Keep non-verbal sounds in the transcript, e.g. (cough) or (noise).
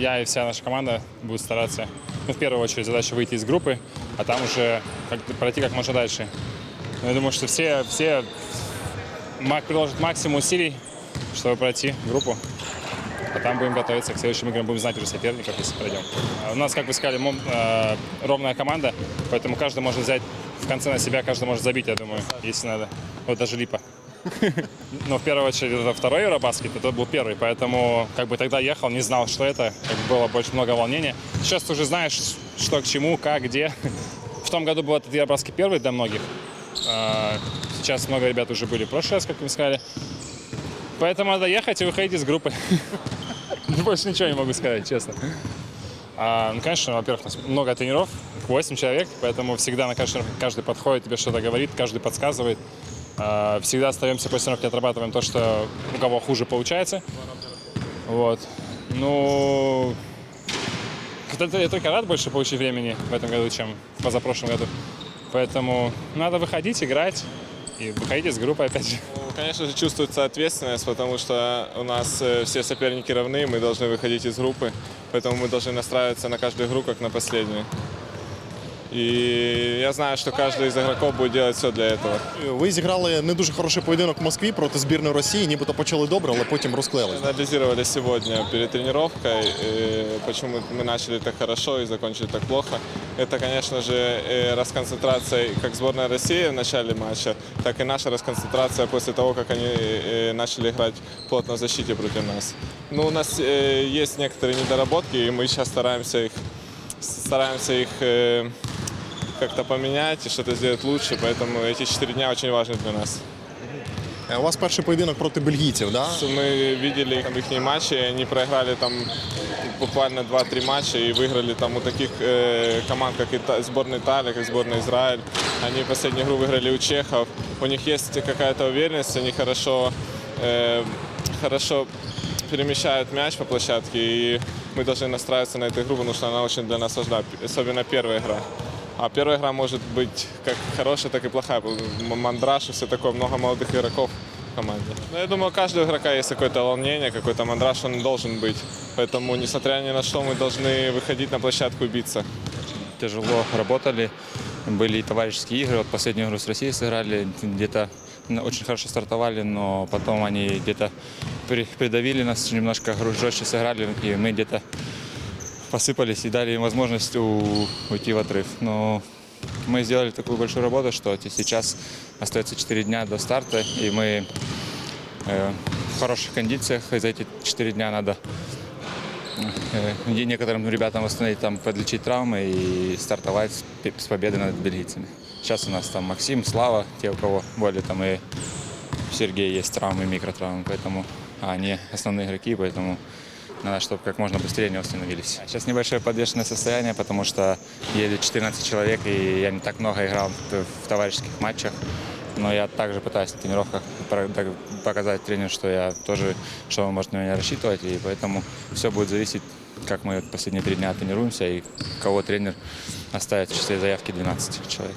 я и вся наша команда будет стараться, ну, в первую очередь, задача выйти из группы, а там уже как, пройти как можно дальше. Но я думаю, что все, все приложат максимум усилий, чтобы пройти группу. А там будем готовиться к следующим играм, будем знать уже соперников, если пройдем. А У нас, как вы сказали, э, ровная команда, поэтому каждый может взять в конце на себя, каждый может забить, я думаю, если надо. Вот даже Липа. (laughs) Но в первую очередь это второй Евробаскет, это был первый, поэтому как бы тогда ехал, не знал, что это, как бы было больше много волнения. Сейчас ты уже знаешь, что к чему, как, где. (laughs) В том году был этот Евробаскет первый для многих. А, Сейчас много ребят уже были в прошлый раз, как вы сказали. Поэтому надо ехать и выходить из группы. (laughs) Больше ничего не могу сказать, честно. А, ну, конечно, во-первых, у нас много тренеров, 8 человек, поэтому всегда на каждый, каждый подходит, тебе что-то говорит, каждый подсказывает. А, всегда остаемся после тренировки, отрабатываем то, что у кого хуже получается. Вот. Ну, я только рад больше получить времени в этом году, чем позапрошлом году. Поэтому надо выходить, играть и выходить из группы опять же. Ну, Конечно же, чувствуется ответственность, потому что у нас э, все соперники равны, мы должны выходить из группы, поэтому мы должны настраиваться на каждую игру, как на последнюю. И я знаю, что каждый из игроков будет делать все для этого. Ви зіграли не дуже хороший поєдинок в Москві проти збірної Росії, нібито почали добре, але потім розклеїлись. Анализировали сегодня перед тренировкой, э, почему мы начали так хорошо и закончили так плохо. Это, конечно же, э, расконцентрация как сборная России в начале матча, так и наша расконцентрация после того, как они э, начали играть плотно в защите против нас. Ну, у нас э, есть некоторые недоработки, и мы сейчас стараемся их, стараемся их э, как-то поменять и что-то сделать лучше, поэтому эти четыре дня очень важны для нас. Е, У вас перший поєдинок проти бельгійців, да? Мы видели там их матчи, и они проиграли там буквально 2-3 матча и выиграли там у таких э, команд, как Ита- сборная Италии, как сборная Израиль. Они последнюю игру выиграли у чехов. У них есть какая-то уверенность, они хорошо, э, хорошо перемещают мяч по площадке, и мы должны настраиваться на эту игру, потому что она очень для нас важна, особенно первая игра. А первая игра может быть как хорошая, так и плохая. Мандраж и все такое, много молодых игроков в команде. Но я думаю, у каждого игрока есть какое-то волнение, какой-то мандраж, он должен быть. Поэтому, несмотря ни на что, мы должны выходить на площадку и биться. тяжело работали. Были и товарищеские игры. Вот последнюю игру с Россией сыграли. Где-то ну, очень хорошо стартовали, но потом они где-то при- придавили нас, немножко жестче сыграли, и мы где-то посыпались и дали им возможность у- уйти в отрыв. Но мы сделали такую большую работу, что сейчас остается 4 дня до старта, и мы э, в хороших кондициях. И за эти 4 дня надо э, некоторым ребятам восстановить, там, подлечить травмы и стартовать с с победы над бельгийцами. Сейчас у нас там Максим, Слава, те, у кого более там и Сергей есть травмы, микротравмы, поэтому а они основные игроки, поэтому надо, чтобы как можно быстрее они восстановились. Сейчас небольшое подвешенное состояние, потому что едет 14 человек, и я не так много играл в в товарищеских матчах. Но я также пытаюсь на тренировках показать тренеру, что я тоже, что он может на меня рассчитывать, и поэтому все будет зависеть, как мы последние три дня тренируемся и кого тренер оставит в числе заявки 12 человек.